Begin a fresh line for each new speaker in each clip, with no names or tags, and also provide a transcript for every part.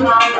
nada.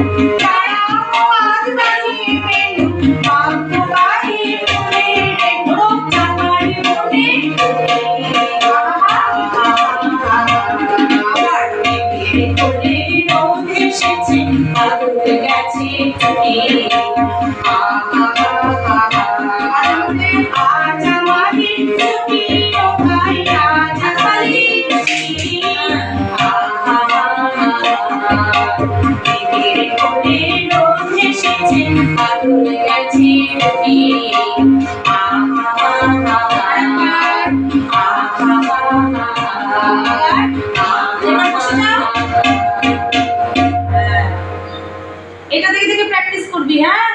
Tchau.
এটা দেখে দেখে প্র্যাকটিস করবি হ্যাঁ?